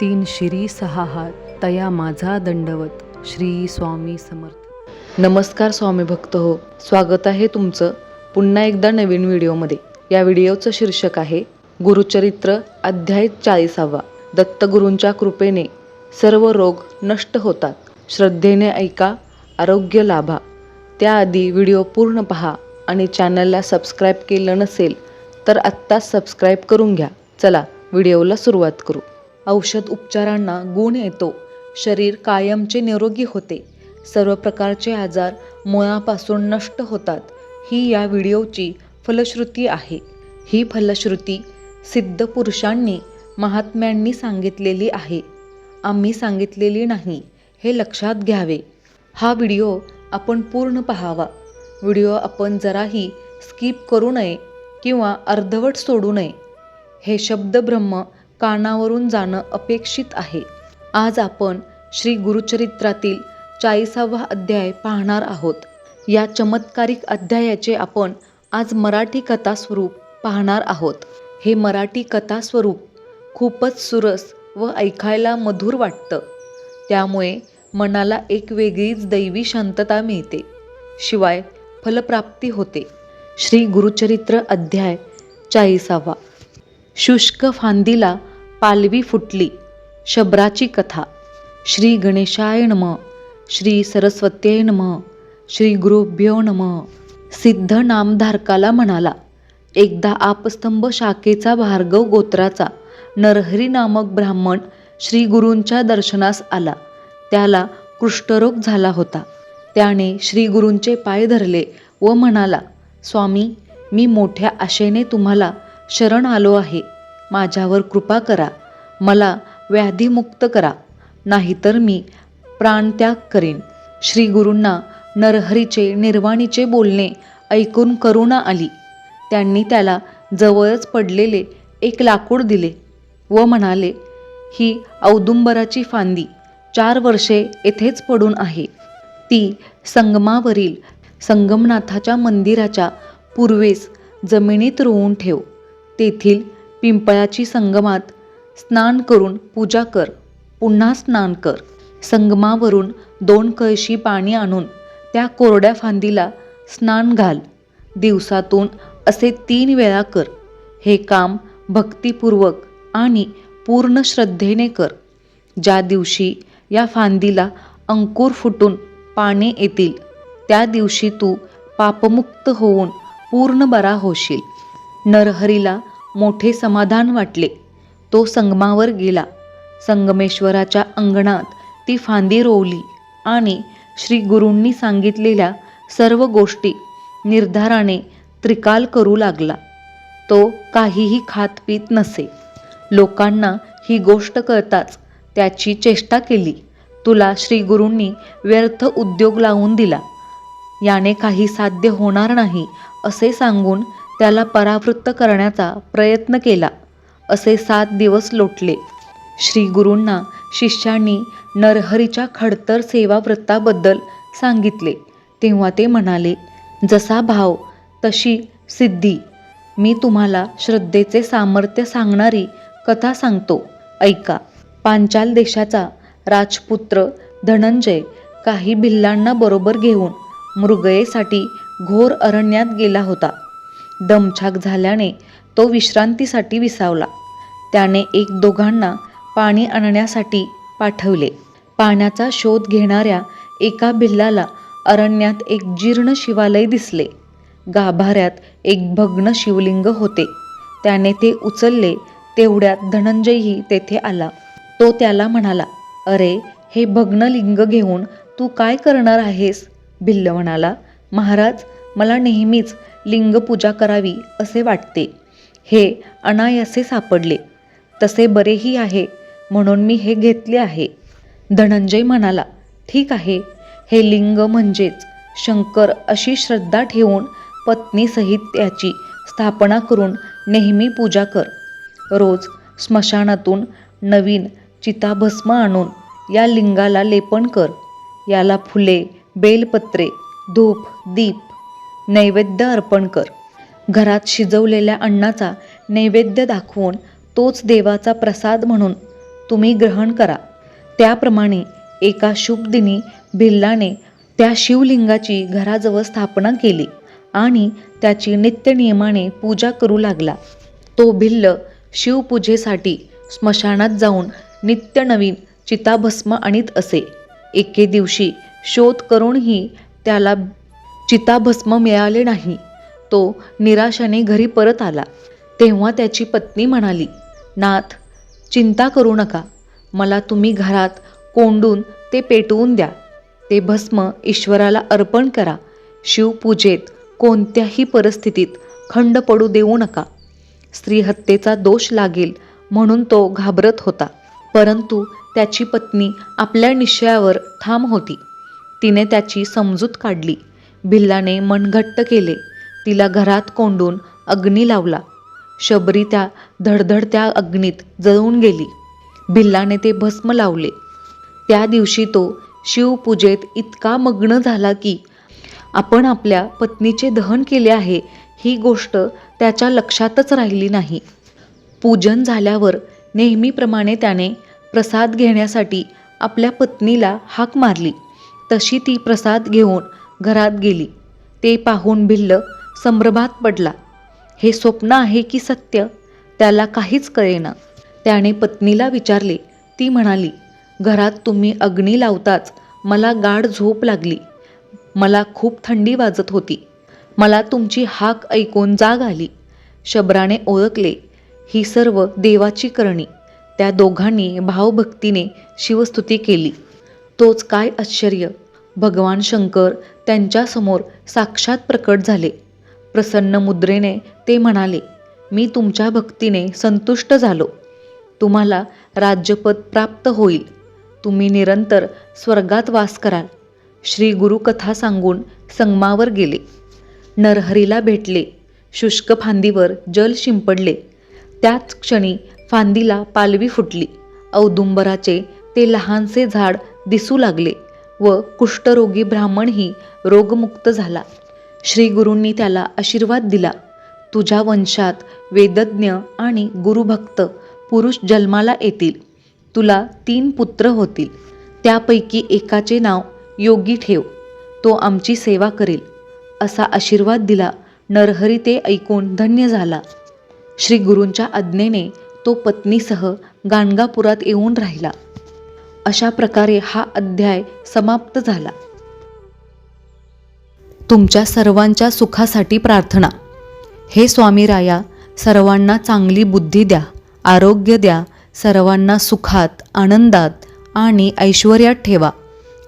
तीन शिरी सहा हात तया माझा दंडवत श्री स्वामी समर्थ. नमस्कार स्वामी भक्त हो स्वागत आहे तुमचं पुन्हा एकदा नवीन व्हिडिओमध्ये. या व्हिडिओचं शीर्षक आहे गुरुचरित्र अध्याय चाळीसावा. दत्तगुरूंच्या कृपेने सर्व रोग नष्ट होतात. श्रद्धेने ऐका आरोग्य लाभा. त्याआधी व्हिडिओ पूर्ण पहा आणि चॅनलला सबस्क्राईब केलं नसेल तर आत्ताच सबस्क्राईब करून घ्या. चला व्हिडिओला सुरुवात करू. औषध उपचारांना गुण येतो. शरीर कायमचे निरोगी होते. सर्व प्रकारचे आजार मुळापासून नष्ट होतात. ही या व्हिडिओची फलश्रुती आहे. ही फलश्रुती सिद्ध पुरुषांनी महात्म्यांनी सांगितलेली आहे. आम्ही सांगितलेली नाही हे लक्षात घ्यावे. हा व्हिडिओ आपण पूर्ण पाहावा. व्हिडिओ आपण जराही स्किप करू नये किंवा अर्धवट सोडू नये. हे शब्द ब्रह्म कानावरून जाणं अपेक्षित आहे. आज आपण श्री गुरुचरित्रातील चाळीसावा अध्याय पाहणार आहोत. या चमत्कारिक अध्यायाचे आपण आज मराठी कथा स्वरूप पाहणार आहोत. हे मराठी कथा स्वरूप खूपच सुरस व ऐकायला मधुर वाटतं. त्यामुळे मनाला एक वेगळीच दैवी शांतता मिळते. शिवाय फलप्राप्ती होते. श्री गुरुचरित्र अध्याय चाळीसावा. शुष्क फांदीला पालवी फुटली. शबराची कथा. श्री गणेशाय नम. श्री सरस्वत्ये नम. श्री गुरुभ्यो नम. सिद्ध नामधारकाला म्हणाला एकदा आपस्तंभ शाखेचा भार्गव गोत्राचा नरहरी नामक ब्राह्मण श्री गुरूंच्या दर्शनास आला. त्याला कुष्ठरोग झाला होता. त्याने श्री गुरूंचे पाय धरले व म्हणाला स्वामी मी मोठ्या आशेने तुम्हाला शरण आलो आहे. माझ्यावर कृपा करा. मला व्याधीमुक्त करा. नाहीतर मी प्राणत्याग करेन. श्री गुरूंना नरहरीचे निर्वाणीचे बोलणे ऐकून करुणा आली. त्यांनी त्याला जवळच पडलेले एक लाकूड दिले व म्हणाले ही औदुंबराची फांदी चार वर्षे येथेच पडून आहे. ती संगमावरील संगमनाथाच्या मंदिराच्या पूर्वेस जमिनीत रोवून ठेव. तेथील पिंपळाची संगमात स्नान करून पूजा कर. पुन्हा स्नान कर. संगमावरून दोन कळशी पाणी आणून त्या कोरड्या फांदीला स्नान घाल. दिवसातून असे तीन वेळा कर. हे काम भक्तिपूर्वक आणि पूर्ण श्रद्धेने कर. ज्या दिवशी या फांदीला अंकुर फुटून पाने येतील त्या दिवशी तू पापमुक्त होऊन पूर्ण बरा होशील. नरहरीला मोठे समाधान वाटले. तो संगमावर गेला. संगमेश्वराच्या अंगणात ती फांदी रोवली आणि श्री गुरूंनी सांगितलेल्या सर्व गोष्टी निर्धाराने त्रिकाल करू लागला. तो काहीही खात पीत नसे. लोकांना ही गोष्ट कळताच त्याची चेष्टा केली. तुला श्री गुरूंनी व्यर्थ उद्योग लावून दिला. याने काही साध्य होणार नाही असे सांगून त्याला परावृत्त करण्याचा प्रयत्न केला. असे सात दिवस लोटले. श्री गुरूंना शिष्यांनी नरहरीच्या खडतर सेवाव्रताबद्दल सांगितले. तेव्हा ते म्हणाले जसा भाव तशी सिद्धी. मी तुम्हाला श्रद्धेचे सामर्थ्य सांगणारी कथा सांगतो. ऐका. पांचाल देशाचा राजपुत्र धनंजय काही भिल्लांना बरोबर घेऊन मृगयेसाठी घोर अरण्यात गेला होता. दमछाक झाल्याने तो विश्रांतीसाठी विसावला. त्याने एक दोघांना पाणी आणण्यासाठी पाठवले. पाण्याचा शोध घेणाऱ्या एका भिल्लाला अरण्यात एक जीर्ण शिवालय दिसले. गाभाऱ्यात एक भग्न शिवलिंग होते. त्याने ते उचलले तेवढ्यात धनंजयही तेथे आला. तो त्याला म्हणाला अरे हे भग्न लिंग घेऊन तू काय करणार आहेस? भिल्ल म्हणाला महाराज मला नेहमीच लिंगपूजा करावी असे वाटते. हे अनायासे सापडले. तसे बरेही आहे म्हणून मी हे घेतले आहे. धनंजय म्हणाला ठीक आहे. हे लिंग म्हणजेच शंकर अशी श्रद्धा ठेवून पत्नीसहित त्याची स्थापना करून नेहमी पूजा कर. रोज स्मशानातून नवीन चिताभस्म आणून या लिंगाला लेपन कर. याला फुले बेलपत्रे धूप दीप नैवेद्य अर्पण कर. घरात शिजवलेल्या अन्नाचा नैवेद्य दाखवून तोच देवाचा प्रसाद म्हणून तुम्ही ग्रहण करा. त्याप्रमाणे एका शुभ दिनी भिल्लाने त्या शिवलिंगाची घराजवळ स्थापना केली आणि त्याची नित्यनियमाने पूजा करू लागला. तो भिल्ल शिवपूजेसाठी स्मशानात जाऊन नित्य नवीन चिताभस्म आणीत असे. एके दिवशी शोध करूनही त्याला चिताभस्म मिळाले नाही. तो निराशाने घरी परत आला. तेव्हा त्याची पत्नी म्हणाली नाथ चिंता करू नका. मला तुम्ही घरात कोंडून ते पेटवून द्या. ते भस्म ईश्वराला अर्पण करा. शिवपूजेत कोणत्याही परिस्थितीत खंड पडू देऊ नका. स्त्रीहत्येचा दोष लागेल म्हणून तो घाबरत होता. परंतु त्याची पत्नी आपल्या निश्चयावर ठाम होती. तिने त्याची समजूत काढली. भिल्लाने मनघट्ट केले. तिला घरात कोंडून अग्नी लावला. शबरी त्या धडधडत्या अग्नीत जळून गेली. भिल्लाने ते भस्म लावले. त्या दिवशी तो शिवपूजेत इतका मग्न झाला की आपण आपल्या पत्नीचे दहन केले आहे ही गोष्ट त्याच्या लक्षातच राहिली नाही. पूजन झाल्यावर नेहमीप्रमाणे त्याने प्रसाद घेण्यासाठी आपल्या पत्नीला हाक मारली. तशी ती प्रसाद घेऊन घरात गेली. ते पाहून भिल्ल संभ्रमात पडला. हे स्वप्न आहे की सत्य? त्याला काहीच कळेना. त्याने पत्नीला विचारले. ती म्हणाली घरात तुम्ही अग्नी लावताच मला गाढ झोप लागली. मला खूप थंडी वाजत होती. मला तुमची हाक ऐकून जाग आली. शबराने ओळखले. ही सर्व देवाची करणी. त्या दोघांनी भावभक्तीने शिवस्तुती केली. तोच काय आश्चर्य? भगवान शंकर त्यांच्यासमोर साक्षात प्रकट झाले. प्रसन्न मुद्रेने ते म्हणाले मी तुमच्या भक्तीने संतुष्ट झालो. तुम्हाला राज्यपद प्राप्त होईल. तुम्ही निरंतर स्वर्गात वास कराल. श्री गुरुकथा सांगून संगमावर गेले. नरहरीला भेटले. शुष्क फांदीवर जल शिंपडले. त्याच क्षणी फांदीला पालवी फुटली. औदुंबराचे ते लहानसे झाड दिसू लागले. व कुष्ठरोगी ब्राह्मणही रोगमुक्त झाला. श्रीगुरूंनी त्याला आशीर्वाद दिला. तुझ्या वंशात वेदज्ञ आणि गुरुभक्त पुरुष जन्माला येतील. तुला तीन पुत्र होतील. त्यापैकी एकाचे नाव योगी ठेव. तो आमची सेवा करेल. असा आशीर्वाद दिला. नरहरी ते ऐकून धन्य झाला. श्री गुरूंच्या आज्ञेने तो पत्नीसह गाणगापुरात येऊन राहिला. अशा प्रकारे हा अध्याय समाप्त झाला. तुमच्या सर्वांच्या सुखासाठी प्रार्थना. हे स्वामी राया सर्वांना चांगली बुद्धी द्या आरोग्य द्या सर्वांना सुखात आनंदात आणि ऐश्वर्यात ठेवा.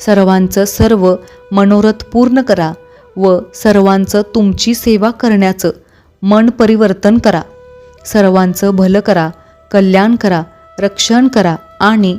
सर्वांचं सर्व मनोरथ पूर्ण करा व सर्वांचं तुमची सेवा करण्याचं मन परिवर्तन करा. सर्वांचं भलं करा कल्याण करा रक्षण करा आणि